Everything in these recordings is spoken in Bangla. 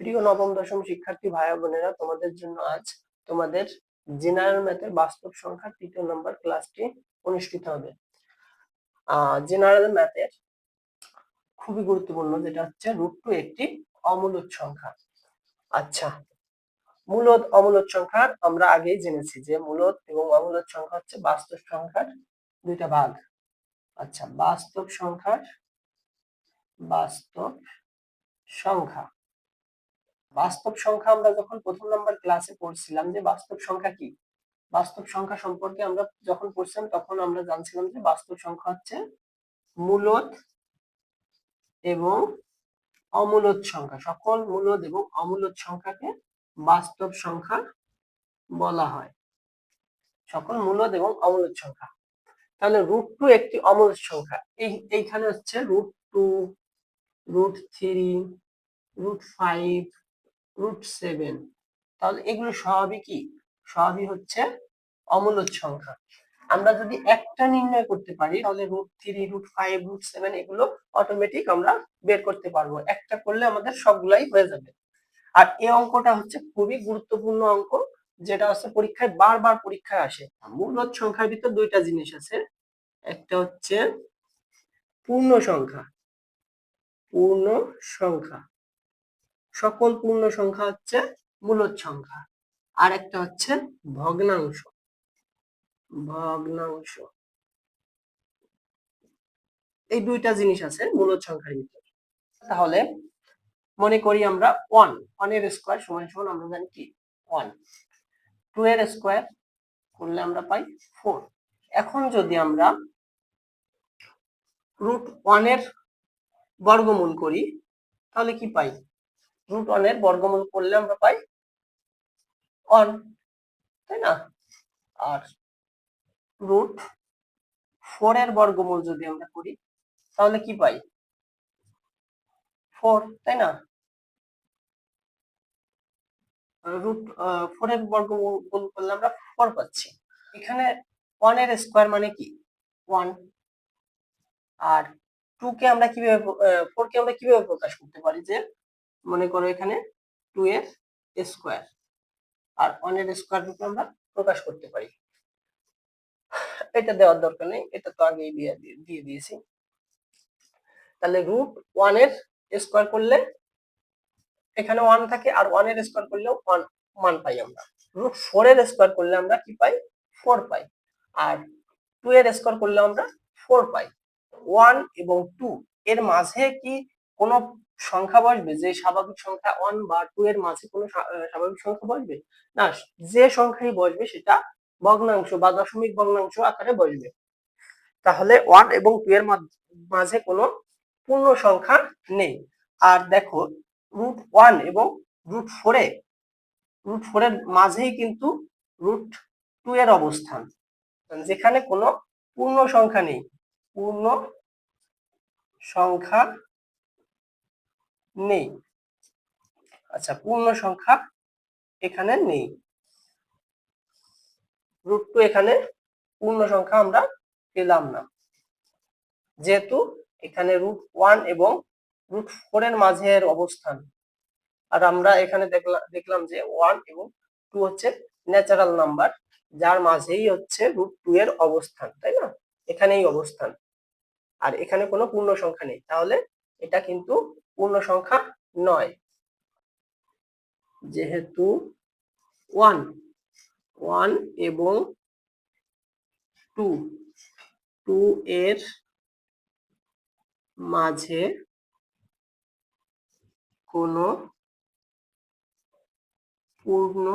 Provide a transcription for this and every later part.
প্রিয় নবম, দশম শিক্ষার্থী ভাই বোনেরা, তোমাদের জন্য আজ তোমাদের জেনারেল ম্যাথের বাস্তব সংখ্যা তৃতীয় নম্বর ক্লাসটি অনুষ্ঠিত হবে। জেনারেল ম্যাথের খুবই গুরুত্বপূর্ণ যেটা হচ্ছে রুট টু একটি অমূলদ সংখ্যা। আচ্ছা মূলত অমূলদ সংখ্যা আমরা আগেই জেনেছি যে মূলত এবং অমূলদ সংখ্যা হচ্ছে বাস্তব সংখ্যার দুইটা ভাগ। আচ্ছা বাস্তব সংখ্যার বাস্তব সংখ্যা। বাস্তব সংখ্যা আমরা যখন প্রথম নাম্বার ক্লাসে পড়ছিলাম যে বাস্তব সংখ্যা কি? বাস্তব সংখ্যা সম্পর্কে আমরা যখন পড়ছিলাম তখন আমরা জানছিলাম যে বাস্তব সংখ্যা হচ্ছে মূলদ এবং অমূলদ সংখ্যা। সকল মূলদ এবং অমূলদ সংখ্যাকে বাস্তব সংখ্যা বলা হয়। সকল মূলদ এবং অমূলদ সংখ্যা। তাহলে রুট টু একটি অমূলদ সংখ্যা। এই, এইখানে হচ্ছে root two root three root five root seven তাহলে এগুলো সবই কি? সবই হচ্ছে অমূলদ সংখ্যা। আমরা যদি একটা নির্ণয় করতে পারি, তাহলে root three root five root seven এগুলো অটোমেটিক আমরা বের করতে পারব। একটা করলে আমাদের সবগুলাই হয়ে যাবে। আর এই অঙ্কটা হচ্ছে খুবই গুরুত্বপূর্ণ অঙ্ক, যেটা হচ্ছে পরীক্ষায় বারবার পরীক্ষায় আসে। মূলদ সংখ্যার ভিতর দুইটা জিনিস আছে। একটা হচ্ছে পূর্ণ সংখ্যা। পূর্ণ সংখ্যা। সকল পূর্ণ সংখ্যা হচ্ছে মূলদ সংখ্যা। আর একটা হচ্ছে ভগ্নাংশ। ভগ্নাংশ। এই দুইটা জিনিস আছে মূলদ সংখ্যার ভিতরে। তাহলে মনে করি আমরা ওয়ান ওয়ানের স্কোয়ার সমান সমান আমরা জানি কি? ওয়ান টু এর স্কোয়ার করলে আমরা পাই ফোর এখন যদি আমরা রুট ওয়ানের বর্গমূল করি, তাহলে কি পাই? রুট ওয়ানের বর্গমূল করলে আমরা পাই ওয়ান তাই না? আর রুট ফোর এর বর্গমূল যদি আমরা করি, তাহলে কি পাই? ফোর তাই না? রুট ফোর এর বর্গমূল করলে আমরা ফোর পাচ্ছি। এখানে ওয়ানের স্কোয়ার মানে কি? ওয়ান আর টু কে আমরা কীভাবে ফোর কে আমরা কীভাবে প্রকাশ করতে পারি? যে মনে করো এখানে টু এর স্কোয়ার আর এর স্কোয়ার রূপে আমরা প্রকাশ করতে পারি। এটা দেওয়ার দরকার নেই, এটা তো আগেই দিয়ে দিয়ে দিয়েছি। তাহলে রুট ওয়ানের স্কোয়ার করলে এখানে ওয়ান থাকে আর ওয়ানের স্কোয়ার করলেও ওয়ান ওয়ান পাই আমরা। রুট ফোর এর স্কোয়ার করলে আমরা কি পাই? ফোর পাই। আর টু এর স্কোয়ার করলে আমরা ফোর পাই। ওয়ান এবং টু এর মাঝে কি কোনো সংখ্যা বসবে, যে স্বাভাবিক সংখ্যা ওয়ান বা টু এর মাঝে কোনো স্বাভাবিক সংখ্যা বসবে, না, যে সংখ্যাই বসবে সেটা ভগ্নাংশ বা দশমিক ভগ্নাংশ আকারে বসবে। তাহলে ওয়ান এবং টু এর মাঝে কোনো পূর্ণ সংখ্যা নেই। আর দেখো রুট ওয়ান এবং রুট ফোরে রুট ফোরের মাঝেই কিন্তু রুট টু এর অবস্থান। যেখানে কোনো পূর্ণ সংখ্যা নেই। পূর্ণ সংখ্যা নেই। আচ্ছা পূর্ণ সংখ্যা এখানে নেই। রুট টু এখানে পূর্ণ সংখ্যা আমরা পেলাম না। যেহেতু এখানে রুট ওয়ান এবং রুট ফোর এর মাঝের অবস্থান। আর আমরা এখানে দেখলাম দেখলাম যে ওয়ান এবং টু হচ্ছে ন্যাচারাল নাম্বার যার মাঝেই হচ্ছে রুট টু এর অবস্থান, তাই না? এখানেই অবস্থান। আর এখানে কোনো পূর্ণ সংখ্যা নেই। তাহলে এটা কিন্তু পূর্ণ সংখ্যা নয়। যেহেতু ওয়ান ওয়ান এবং টু টু এর মাঝে কোনো পূর্ণ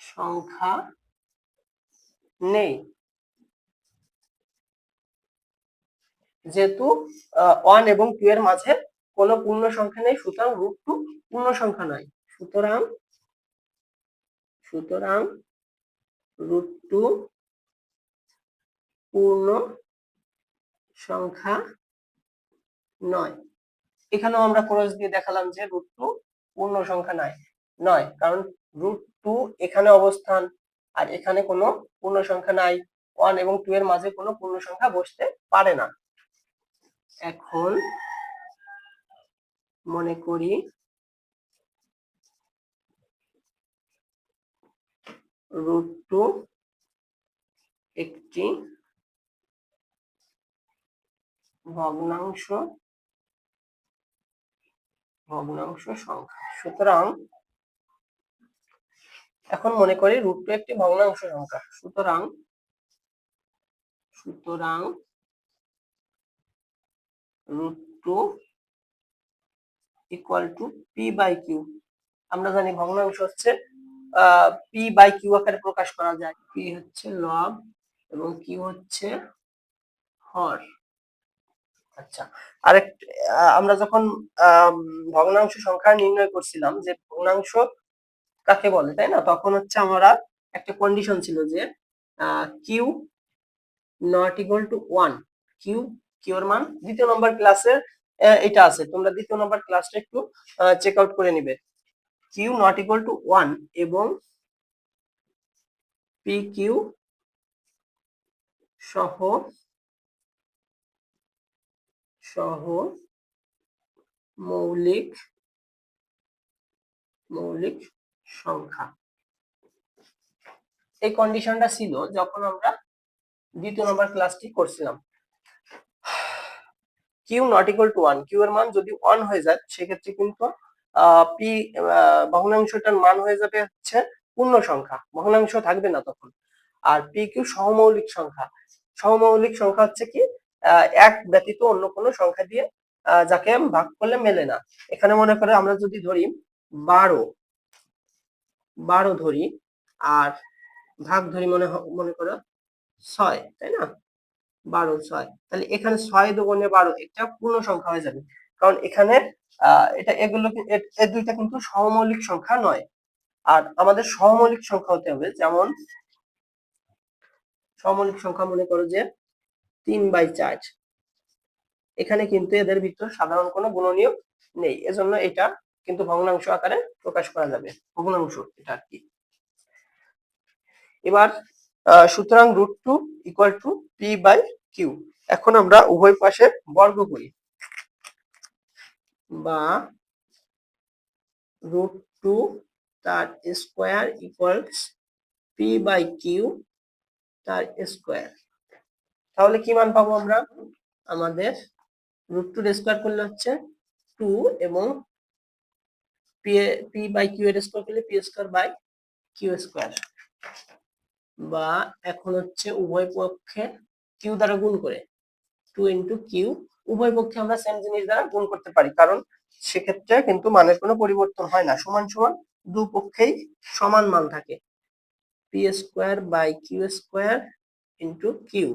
সংখ্যা নেই। যেহেতু ওয়ান এবং টু এর মাঝে কোনো পূর্ণ সংখ্যা নেই, সুতরাং রুট টু পূর্ণ সংখ্যা নয়। সুতরাং সুতরাং রুট টু পূর্ণ সংখ্যা নয়। এখানেও আমরা ক্রস দিয়ে দেখালাম যে রুট টু পূর্ণ সংখ্যা নয় নয়, কারণ রুট টু এখানে অবস্থান, আর এখানে কোনো পূর্ণ সংখ্যা নাই। ওয়ান এবং টু এর মাঝে কোনো পূর্ণ সংখ্যা বসতে পারে না। এখন মনে করি। রুট টু একটি ভগ্নাংশ ভগ্নাংশ সংখ্যা। সুতরাং এখন মনে করি রুট টু একটি ভগ্নাংশ সংখ্যা। সুতরাং সুতরাং root two equal to P by Q আমরা জানি ভগ্নাংশ হচ্ছে পি বাই কিউ আকারে প্রকাশ করা যায়। পি হচ্ছে লব এবং কিউ হচ্ছে হর। আচ্ছা আরেক আমরা যখন ভগ্নাংশ সংখ্যা নির্ণয় করছিলাম যে ভগ্নাংশ কাকে বলে, তাই না? তখন হচ্ছে আমরা একটা কন্ডিশন ছিল যে Q not equal to one Q কিউর মান? দ্বিতীয় নম্বর ক্লাসের এটা আছে। তোমরা দ্বিতীয় নম্বর ক্লাসটা একটু চেক আউট করে নিবে। Q not equal to one এবং পি কিউ সহ সহ মৌলিক মৌলিক সংখ্যা। এই কন্ডিশনটা ছিল যখন আমরা দ্বিতীয় নম্বর ক্লাসটি করছিলাম। Q not equal to one Q এর মান যদি ওয়ান হয়ে যায়, সেক্ষেত্রে কিন্তু পি ভগ্নাংশটার মান হয়ে যাবে হচ্ছে পূর্ণ সংখ্যা। ভগ্নাংশ থাকবে না তখন। আর পি কিউ সহমৌলিক সংখ্যা। সহমৌলিক সংখ্যা হচ্ছে কি এক ব্যতীত অন্য কোনো সংখ্যা দিয়ে যাকে ভাগ করলে মেলে না। এখানে মনে করে আমরা যদি ধরি বারো বারো ধরি, আর ভাগ ধরি মনে মনে করো ছয়, তাই না? বারো, ছয়। তাহলে এখানে ছয় দুগুণে বারো, এটা পূর্ণ সংখ্যা হয়ে যাবে। কারণ এখানে এটা এগুলো এ দুইটা কিন্তু সহমৌলিক সংখ্যা নয়। আর আমাদের সহমৌলিক সংখ্যা হতে হবে, যেমন সহমৌলিক সংখ্যা মনে করো যে তিন বাই চার। এখানে কিন্তু এদের ভিতর সাধারণ কোনো গুণনীয় নেই। এজন্য এটা কিন্তু ভগ্নাংশ আকারে প্রকাশ করা যাবে। ভগ্নাংশ এটা আর কি। এবার সুতরাং root two equal to P by Q এখন আমরা উভয় পাশে বর্গ করি। বা রুট টু তার square equals P by Q তার স্কোয়ার তাহলে কি মান পাবো আমরা? আমাদের রুট টু স্কোয়ার করলে হচ্ছে টু এবং পি বাই কিউ এর স্কোয়ার করলে P square by Q square বা এখন হচ্ছে উভয় পক্ষে কিউ দ্বারা গুণ করে। টু ইন্টু কিউ উভয় পক্ষে আমরা সেম জিনিস দ্বারা গুণ করতে পারি, কারণ সেক্ষেত্রে কিন্তু মানের কোনো পরিবর্তন হয় না। সমান সমান দু পক্ষেই সমান মান থাকে। P square by Q square into Q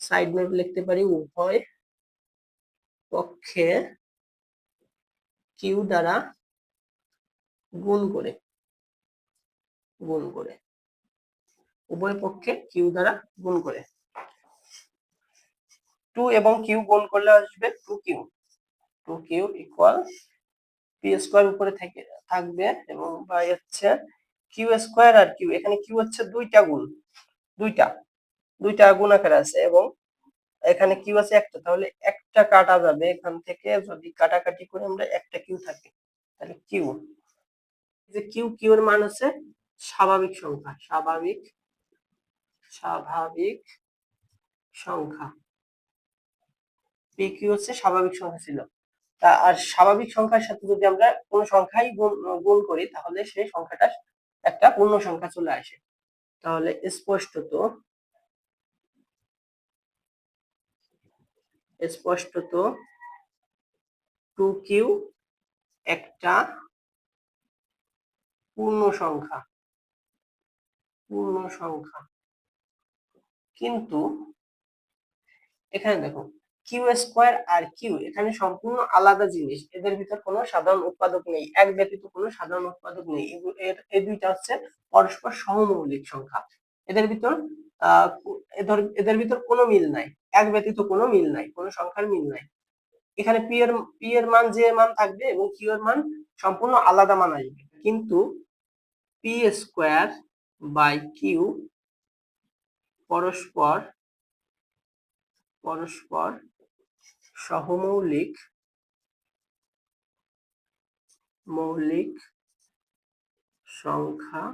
side note লিখতে পারি, উভয় পক্ষে কিউ দ্বারা গুণ করে গুণ করে। উভয় পক্ষে কিউ দ্বারা গুণ করে। টু এবং কিউ গুণ করলে আসবে two Q. Two Q equal P square উপরে থেকে, থাকবে এবং বাই হচ্ছে কিউ স্কোয়ার আর কিউ। এখানে কিউ হচ্ছে দুইটা গুণ, দুইটা দুইটা গুণ আকারে আছে এবং এখানে কিউ আছে একটা। তাহলে একটা কাটা যাবে এখান থেকে যদি কাটাকাটি করে আমরা একটা কিউ থাকে, তাহলে কিউ। যে কিউ কিউ এর মান হচ্ছে স্বাভাবিক সংখ্যা, স্বাভাবিক স্বাভাবিক সংখ্যা। পি হচ্ছে স্বাভাবিক সংখ্যা ছিল। তা আর স্বাভাবিক সংখ্যার সাথে যদি আমরা কোন সংখ্যাই গুণ করি, তাহলে সেই সংখ্যাটা একটা পূর্ণ সংখ্যা চলে আসে। তাহলে স্পষ্টত স্পষ্টত টু কিউ একটা পূর্ণ সংখ্যা। পূর্ণ সংখ্যা। কিন্তু, এখানে দেখো কিউ স্কোয়ার আর কিউ এখানে সম্পূর্ণ আলাদা জিনিস। এদের ভিতর কোনো সাধারণ উৎপাদক নেই, এক ব্যতীত কোনো সাধারণ উৎপাদক নেই। এই দুইটা হচ্ছে পরস্পর সমমৌলিক সংখ্যা। এদের ভিতর এদের ভিতর কোনো মিল নাই, এক ব্যতীত কোনো মিল নাই, কোনো সংখ্যার মিল নাই। এখানে পি এর পি এর মান যে মান থাকবে এবং কিউ এর মান সম্পূর্ণ আলাদা মান আসবে। কিন্তু পি স্কোয়ার বাই কিউ পরস্পর পরস্পর সহমৌলিক, মৌলিক সংখ্যা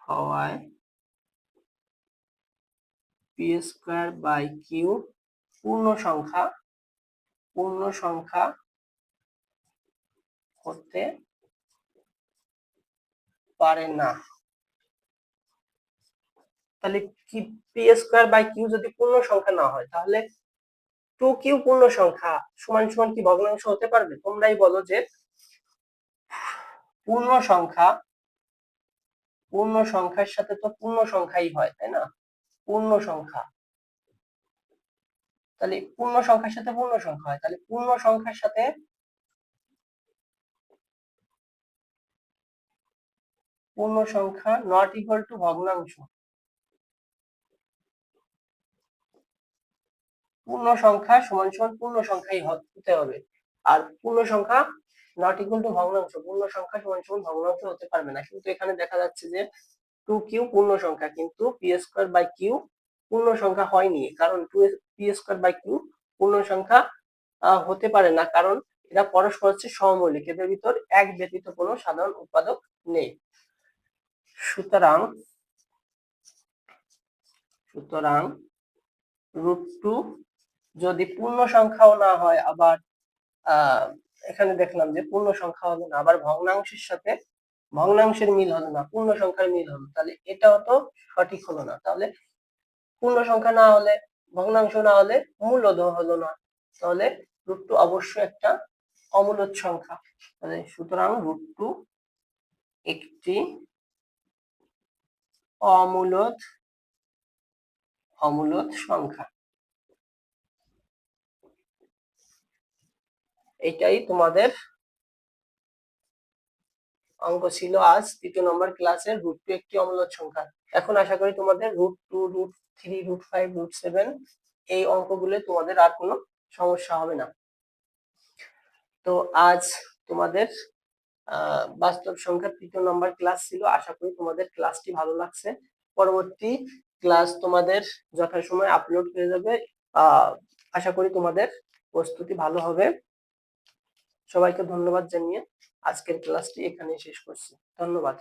হওয়ায় পি স্কোয়ার বাই কিউ পূর্ণ সংখ্যা পূর্ণ সংখ্যা হতে পারে না। তাহলে কি পি স্কোয়ার বাই কিউ যদি পূর্ণ সংখ্যা না হয়, তাহলে টু কিউ পূর্ণ সংখ্যা সমান সমান কি ভগ্নাংশ হতে পারবে? তোমরাই বলো যে পূর্ণ সংখ্যা, পূর্ণ সংখ্যার সাথে তো পূর্ণ সংখ্যাই হয়, তাই না? পূর্ণ সংখ্যা। তাহলে পূর্ণ সংখ্যার সাথে পূর্ণ সংখ্যা হয়, তাহলে পূর্ণ সংখ্যার সাথে পূর্ণ সংখ্যা নট ইকুয়াল টু ভগ্নাংশ। পূর্ণ সংখ্যা সমান সমান পূর্ণ সংখ্যাই হতে হবে। আর পূর্ণ সংখ্যা নট ইকুয়াল টু ভগ্নাংশ পূর্ণ সংখ্যা সমান সমান ভগ্নাংশ হতে পারবে না। কিন্তু এখানে দেখা যাচ্ছে যে টু কিউ পূর্ণ সংখ্যা কিন্তু পি স্কোয়ার বাই কিউ পূর্ণ সংখ্যা হয়নি। কারণ two P square by Q পূর্ণ সংখ্যা হতে পারে না। কারণ এরা পরস্পর হচ্ছে সমমৌলিক। এদের ভিতর এক ব্যতীত কোনো সাধারণ উৎপাদক নেই। সুতরাং সুতরাং রুট টু যদি পূর্ণ সংখ্যাও না হয়, আবার এখানে দেখলাম যে পূর্ণ সংখ্যা হলো না, আবার ভগ্নাংশের সাথে ভগ্নাংশের মিল হলো না, পূর্ণ সংখ্যার মিল হলো তাহলে এটাও তো সঠিক হলো না। তাহলে পূর্ণ সংখ্যা না হলে, ভগ্নাংশ না হলে মূলদ হলো না। তাহলে রুট টু অবশ্যই একটা অমূলদ সংখ্যা। তাহলে সুতরাং রুট টু একটি অমূলদ অমূলদ সংখ্যা। এটাই তোমাদের অঙ্ক ছিল আজ তৃতীয় নম্বর ক্লাসের রুট টু একটি অমূলদ সংখ্যা। এখন আশা করি তোমাদের root two root three root five root seven এই অঙ্কগুলো তোমাদের আর কোনো সমস্যা হবে না। তো আজ তোমাদের বাস্তব সংখ্যার তৃতীয় নম্বর ক্লাস ছিল। আশা করি তোমাদের ক্লাসটি ভালো লাগছে। পরবর্তী ক্লাস তোমাদের যথাসময় আপলোড হয়ে যাবে। আশা করি তোমাদের প্রস্তুতি ভালো হবে। সবাইকে ধন্যবাদ জানিয়ে আজকের ক্লাসটি এখানে শেষ করছি। ধন্যবাদ।